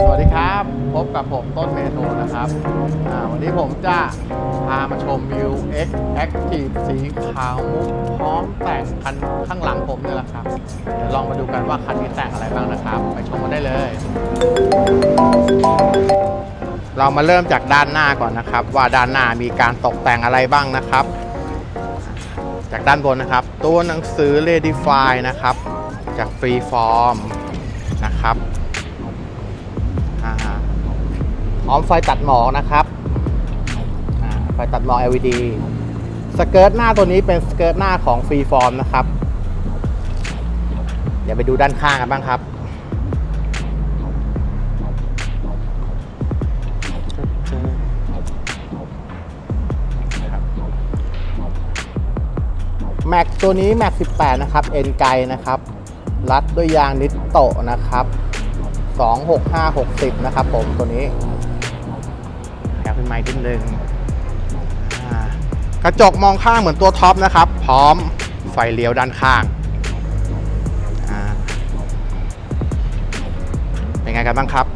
สวัสดีครับ พบกับผมต้นเมโทนะครับวันนี้ผมจะพามาชม m ิว X Active สีขาวมุกพร้อมแต่งคันข้างหลังผมนี่แหละครับเดี๋ยวลองมาดูกันว่าคันนี้แต่งอะไรบ้างนะครับ ไปชมกันได้เลย เรามาเริ่มจากด้านหน้าก่อนนะครับ ว่าด้านหน้ามีการตกแต่งอะไรบ้างนะครับ จากด้านบนนะครับ ตัวหนังสือ Redify นะครับ จาก Freeform นะครับอ่า พร้อมไฟตัดหมอกนะครับไฟตัดหมอก LED สเกิร์ตหน้าตัวนี้เป็นสเกิร์ตหน้าของ Freeform นะครับ เดี๋ยวไปดูด้านข้างกันบ้างครับ แม็กตัวนี้แม็ก18 นะครับ เอ็นไกนะครับ รัดด้วยยางนิตโตะนะครับ 26560 นะครับผมตัวนี้ แถวขึ้นไม้นิดนึงอ่ากระจกมองข้างเหมือนตัวท็อปนะครับ พร้อมไฟเลี้ยวด้านข้างเป็นไงกันบ้างครับ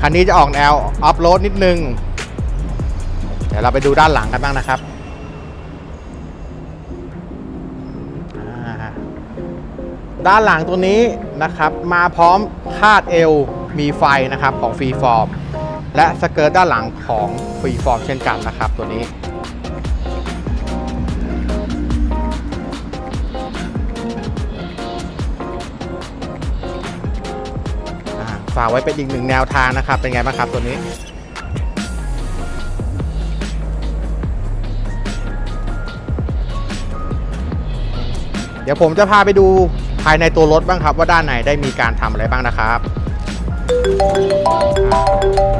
คันนี้จะออกแนวออฟโรดนิดนึง เดี๋ยวเราไปดูด้านหลังกันบ้างนะครับด้านหลังตัวนี้นะครับ มาพร้อมคาดเอวมีไฟนะครับของฟรีฟอร์ม และสเกิร์ตด้านหลังของฟรีฟอร์มเช่นกันนะครับตัวนี้ ฝากไว้เป็นอีกหนึ่งแนวทางนะครับ เป็นไงบ้างครับตัวนี้เดี๋ยวผมจะพาไปดูภายในตัวรถบ้างครับ ว่าด้านในได้มีการทำอะไรบ้างนะครับ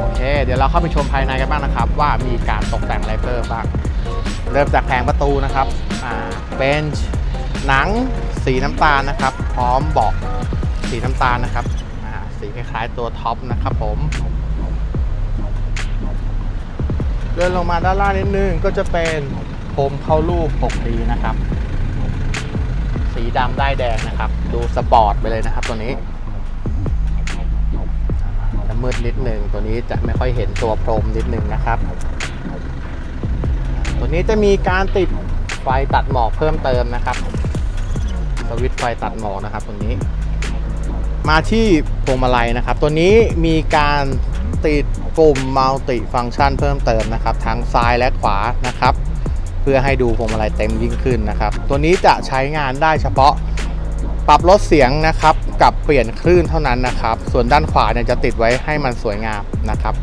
โอเค เดี๋ยวเราเข้าไปชมภายในกันบ้างนะครับ ว่ามีการตกแต่งอะไรเพิ่มบ้าง เริ่มจากแผงประตูนะครับอ่าเป็นหนังสีน้ำตาลนะครับ พร้อมเบาะสีน้ำตาลนะครับสีคล้ายๆตัวท็อปนะครับผมเดินลงมาด้านล่างนิดนึงก็จะเป็นโคมเข้ารูป 6D นะครับ สีดำได้แดงนะครับ ดูสปอร์ตไปเลยนะครับตัวนี้ มืดนิดหนึ่งตัวนี้จะไม่ค่อยเห็นตัวพรมนิดหนึ่งนะครับ ตัวนี้จะมีการติดไฟตัดหมอกเพิ่มเติมนะครับสวิตช์ไฟตัดหมอกนะครับ ตัวนี้ มาที่พวงมาลัยนะครับ ตัวนี้มีการติดปุ่มมัลติฟังก์ชันเพิ่มเติมนะครับ ทั้งซ้ายและขวานะครับ เพื่อให้ดูพวงมาลัยเต็มยิ่งขึ้นนะครับ ตัวนี้จะใช้งานได้เฉพาะ ปรับลดเสียงนะครับกับเปลี่ยนคลื่นเท่านั้นนะครับ ส่วนด้านขวาเนี่ยจะติดไว้ให้มันสวยงามนะครับ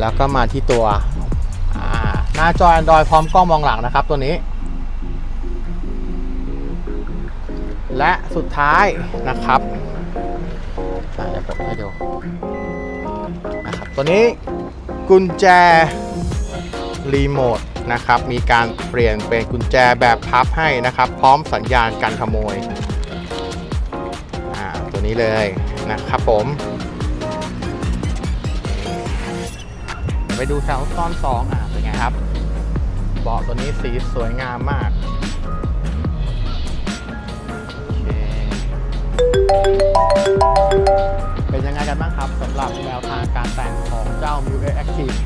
แล้วก็มาที่ตัวหน้าจอ Android พร้อมกล้องมองหลังนะครับตัวนี้ และสุดท้ายนะครับเดี๋ยวผมให้ดูนะครับตัวนี้กุญแจรีโมทนะครับ มีการเปลี่ยนเป็นกุญแจแบบพับให้นะครับ พร้อมสัญญาณการขโมย ตัวนี้เลยนะครับผม ไปดูแถวตอนสองอะเป็นไงครับเบาะตัวนี้สีสวยงามมากเเป็นยังไงกันบ้างครับสำหรับแนวทางการแต่งของเจ้า m i u Active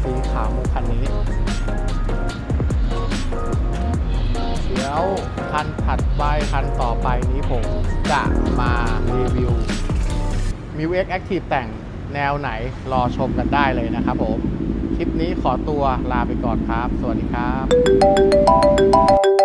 แล้วคันถัดไปคันต่อไปนี้ผมจะมารีวิว m i u X Active แต่งแนวไหนรอชมกันได้เลยนะครับผม คลิปนี้ขอตัวลาไปก่อนครับ สวัสดีครับ